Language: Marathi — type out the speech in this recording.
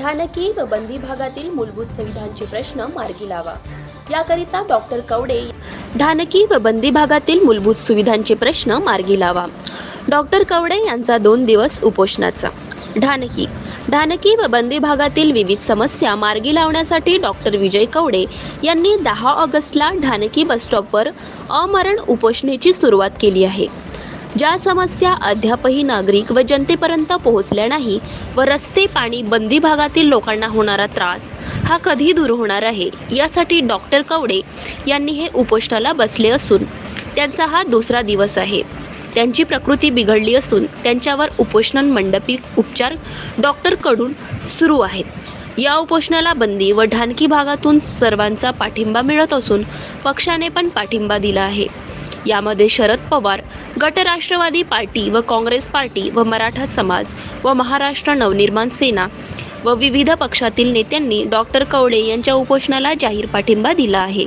ढानकी व बंदी भागातील मूलभूत सुविधांचे प्रश्न मार्गी लावा. याकरिता डॉक्टर कवडे ढानकी व बंदी भागातील मूलभूत सुविधांचे प्रश्न मार्गी लावा. डॉक्टर कवडे यांचा दोन दिवस उपोषणाचा. ढानकी ढानकी व बंदी भागातील विविध समस्या मार्गी लावण्यासाठी डॉक्टर विजय कवडे यांनी दहा ऑगस्टला ढानकी बसस्टॉपवर अमरण उपोषणेची सुरुवात केली आहे. ज्या समस्या अद्यापही नागरिक व जनतेपर्यंत पोहोचल्या नाही व रस्ते पाणी बंदी भागातील लोकांना होणारा त्रास हा कधी दूर होणार आहे यासाठी डॉक्टर कवडे यांनी हे उपोषणाला बसले असून त्यांचा हा दुसरा दिवस आहे. त्यांची प्रकृती बिघडली असून त्यांच्यावर उपोषण मंडपी उपचार डॉक्टरकडून सुरू आहेत. या उपोषणाला बंदी व ढानकी भागातून सर्वांचा पाठिंबा मिळत असून पक्षाने पण पाठिंबा दिला आहे. यामध्ये शरद पवार गट राष्ट्रवादी पार्टी व काँग्रेस पार्टी व मराठा समाज व महाराष्ट्र नवनिर्माण सेना व विविध पक्षातील नेत्यांनी डॉक्टर कवडे यांच्या उपोषणाला जाहीर पाठिंबा दिला आहे.